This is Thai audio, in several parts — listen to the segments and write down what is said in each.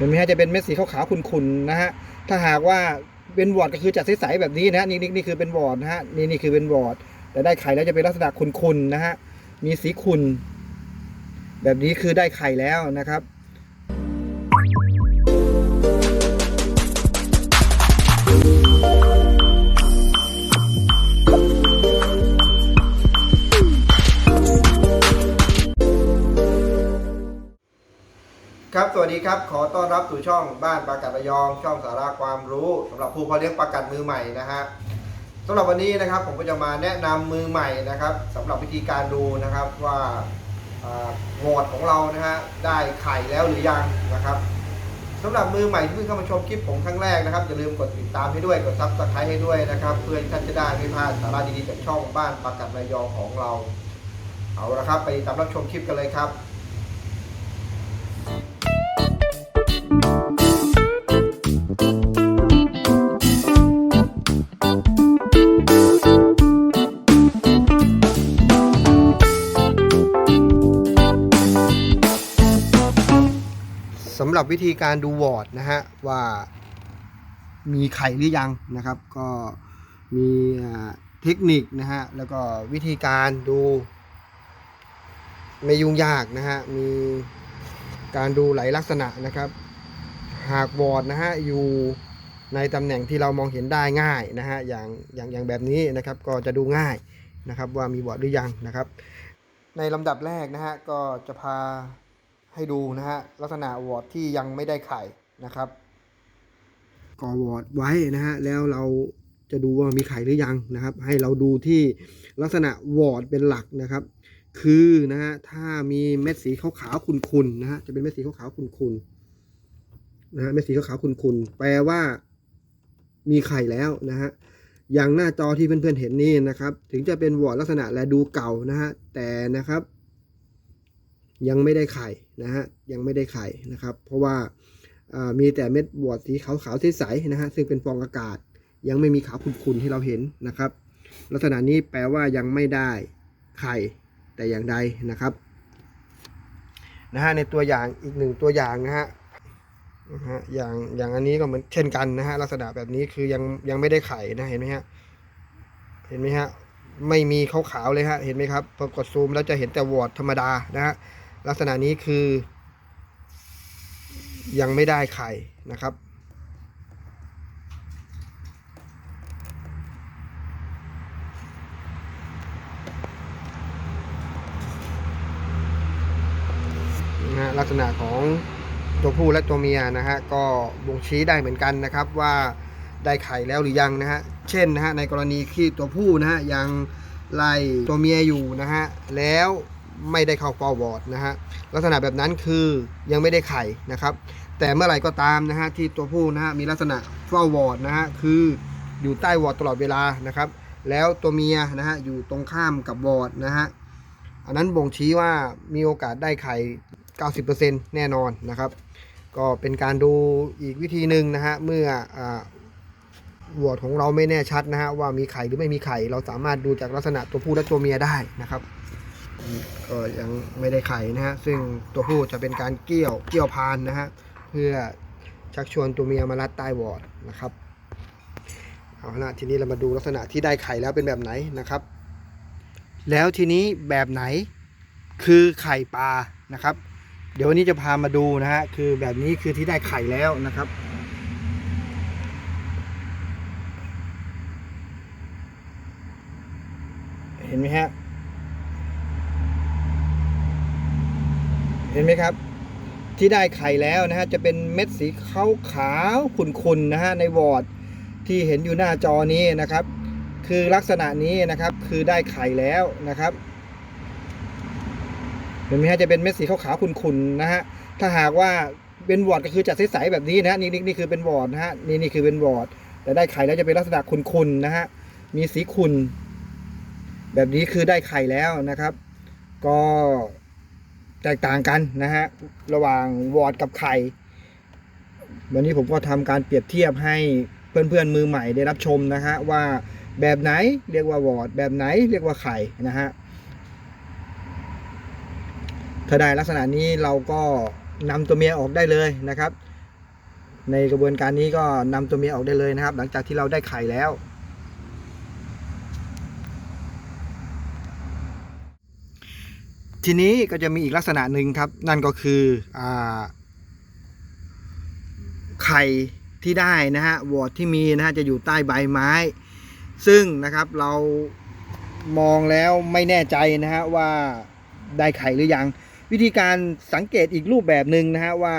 เห็นไหมฮะจะเป็นเม็ดสีขาวๆขุ่นๆนะฮะถ้าหากว่าเป็นวอร์ดก็คือจะใสๆแบบนี้นะฮะนี่นี่นี่คือเป็นวอร์ดนะฮะนี่นี่คือเป็นวอร์ดแต่ได้ไข่แล้วจะเป็นลักษณะขุ่นๆนะฮะมีสีขุ่นแบบนี้คือได้ไข่แล้วนะครับ วัสดีครับ ขอต้อนรับสู่ช่องบ้านปลากัดระยอง ช่องสาระความรู้สำหรับผู้เพาะเลี้ยงปลากัดมือใหม่นะฮะสำหรับวันนี้นะครับผมก็จะมาแนะนำมือใหม่นะครับสำหรับวิธีการดูนะครับว่าอ่าโหมดของเรานะฮะได้ไข่แล้วหรือยังนะครับสำหรับมือใหม่ที่เพิ่งเข้ามาชมคลิปผมครั้งแรกนะครับอย่าลืมกดติดตามให้ด้วยกดซับสไครต์ให้ด้วยนะครับ เพื่อที่ท่านจะได้ไม่พลาดสาระดีๆจากช่องบ้านปลากัดระยองของเรา เอาละครับ ไปตามรับชมคลิปกันเลยครับ สำหรับวิธีการดูวอร์ดนะฮะว่ามีไข่หรือยังนะครับ ก็มีเทคนิคนะฮะแล้วก็วิธีการดูไม่ยุ่งยากนะฮะมีการดูหลายลักษณะนะครับ หากวอร์ดนะฮะอยู่ในตำแหน่งที่เรามองเห็นได้ง่ายนะฮะอย่างอย่างอย่างแบบนี้นะครับก็จะดูง่ายนะครับว่ามีวอร์ดหรือยังนะครับ ในลำดับแรกนะฮะก็จะพา ให้ดูนะฮะลักษณะวอร์ดที่ยังไม่ได้ไข่นะครับก่อวอร์ดไว้นะฮะแล้วเราจะดูว่ามีไข่หรือยังนะครับ ให้เราดูที่ลักษณะวอร์ดเป็นหลักนะครับ คือนะฮะถ้ามีเม็ดสีขาวๆขุ่นๆนะฮะจะเป็นเม็ดสีขาวๆขุ่นๆนะฮะเม็ดสีขาวๆขุ่นๆแปลว่ามีไข่แล้วนะฮะอย่างหน้าจอที่เพื่อนๆเห็นนี่นะครับ ถึงจะเป็นวอร์ดลักษณะและดูเก่านะฮะแต่นะครับ ยังไม่ได้ไข่นะฮะยังไม่ได้ไข่นะครับ เพราะว่ามีแต่เม็ดบวดสีขาวๆใสๆนะฮะซึ่งเป็นฟองอากาศ ยังไม่มีขาวขุ่นๆที่เราเห็นนะครับ ลักษณะนี้แปลว่ายังไม่ได้ไข่แต่อย่างใดนะครับนะฮะในตัวอย่างอีกหนึ่งตัวอย่างนะฮะนะฮะอย่างอย่างอันนี้ก็เหมือนเช่นกันนะฮะลักษณะแบบนี้คือยังยังไม่ได้ไข่นะเห็นไหมฮะเห็นไหมฮะไม่มีขาวๆเลยฮะเห็นไหมครับพอกดซูมแล้วจะเห็นแต่วอดธรรมดานะฮะ ลักษณะนี้คือ ยังไม่ได้ไข่นะครับนะฮะลักษณะของตัวผู้และตัวเมียนะฮะก็บ่งชี้ได้เหมือนกันนะครับว่าได้ไข่แล้วหรือยังนะฮะเช่นนะฮะในกรณีที่ตัวผู้นะฮะยังไล่ตัวเมียอยู่นะฮะแล้ว ไม่ได้เข้าฟอร์วอร์ดนะฮะลักษณะแบบนั้นคือยังไม่ได้ไข่นะครับ แต่เมื่อไหร่ก็ตามนะฮะที่ตัวผู้นะฮะมีลักษณะฟอร์วอร์ดนะฮะคืออยู่ใต้วอร์ดตลอดเวลานะครับ แล้วตัวเมียนะฮะอยู่ตรงข้ามกับวอร์ดนะฮะอันนั้นบ่งชี้ว่ามีโอกาสได้ไข่ 90%แน่นอนนะครับ ก็เป็นการดูอีกวิธีหนึ่งนะฮะเมื่ออวอร์ดของเราไม่แน่ชัดนะฮะว่ามีไข่หรือไม่มีไข่เราสามารถดูจากลักษณะตัวผู้และตัวเมียได้นะครับ ก็ยังไม่ได้ไข่นะฮะ ซึ่งตัวผู้จะเป็นการเกี่ยวเกี่ยวพานนะฮะ เพื่อชักชวนตัวเมียมารัดใต้วอร์ดนะครับ เอาละทีนี้เรามาดูลักษณะที่ได้ไข่แล้วเป็นแบบไหนนะครับ แล้วทีนี้แบบไหนคือไข่ปลานะครับ เดี๋ยววันนี้จะพามาดูนะฮะ คือแบบนี้คือที่ได้ไข่แล้วนะครับเห็นไหมฮะ เห็นไหมครับ ที่ได้ไข่แล้วนะฮะจะเป็นเม็ดสีขาวขาวขุ่นๆนะฮะในวอร์ดที่เห็นอยู่หน้าจอนี้นะครับ คือลักษณะนี้นะครับคือได้ไข่แล้วนะครับเห็นไหมฮะจะเป็นเม็ดสีขาวๆขุ่นๆนะฮะถ้าหากว่าเป็นวอร์ดก็คือจัดใสๆแบบนี้นะฮะนี่นี่นี่คือเป็นวอร์ดนะฮะนี่นี่คือเป็นวอร์ดแต่ได้ไข่แล้วจะเป็นลักษณะขุ่นๆนะฮะมีสีขุ่นแบบนี้คือได้ไข่แล้วนะครับ ก็ แตกต่างกันนะฮะระหว่างวอร์ดกับไข่วันนี้ผมก็ทำการเปรียบเทียบให้เพื่อนๆมือใหม่ได้รับชมนะฮะว่าแบบไหนเรียกว่าวอร์ดแบบไหนเรียกว่าไข่นะฮะถ้าได้ลักษณะนี้เราก็นำตัวเมียออกได้เลยนะครับ ในกระบวนการนี้ก็นำตัวเมียออกได้เลยนะครับ หลังจากที่เราได้ไข่แล้ว ทีนี้ก็จะมีอีกลักษณะหนึ่งครับ นั่นก็คืออไข่ที่ได้นะฮะวอร์ดที่มีนะฮะจะอยู่ใต้ใบไม้ ซึ่งนะครับเรามองแล้วไม่แน่ใจนะฮะว่าได้ไข่หรือยัง วิธีการสังเกตอีกรูปแบบหนึ่งนะฮะว่า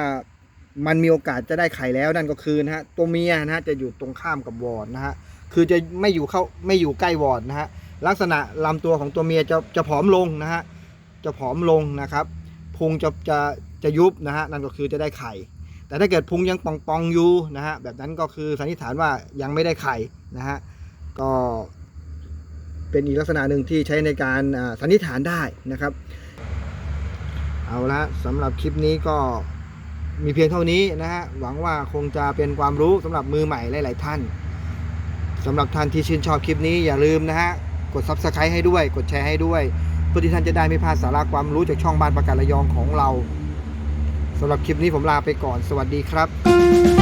มันมีโอกาสจะได้ไข่แล้วนั่นก็คือนะฮะตัวเมียนะฮะจะอยู่ตรงข้ามกับวอร์ดนะฮะคือจะไม่อยู่เข้าไม่อยู่ใกล้วอร์ดนะฮะลักษณะลำตัวของตัวเมียจะจะผอมลงนะฮะ จะผอมลงนะครับพุงจะจะจะยุบนะฮะนั่นก็คือจะได้ไข่ แต่ถ้าเกิดพุงยังป่องๆอยู่นะฮะแบบนั้นก็คือสันนิษฐานว่ายังไม่ได้ไข่นะฮะก็เป็นอีกลักษณะหนึ่งที่ใช้ในการสันนิษฐานได้นะครับ เอาละสำหรับคลิปนี้ก็มีเพียงเท่านี้นะฮะหวังว่าคงจะเป็นความรู้สำหรับมือใหม่หลาย ๆ ท่านสำหรับท่านที่ชื่นชอบคลิปนี้อย่าลืมนะฮะกด subscribe ให้ด้วย กดแชร์ให้ด้วย เพื่อที่ท่านจะได้ไม่พลาดสาระความรู้จากช่องบ้านประกาศระยองของเราสำหรับคลิปนี้ผมลาไปก่อน สวัสดีครับ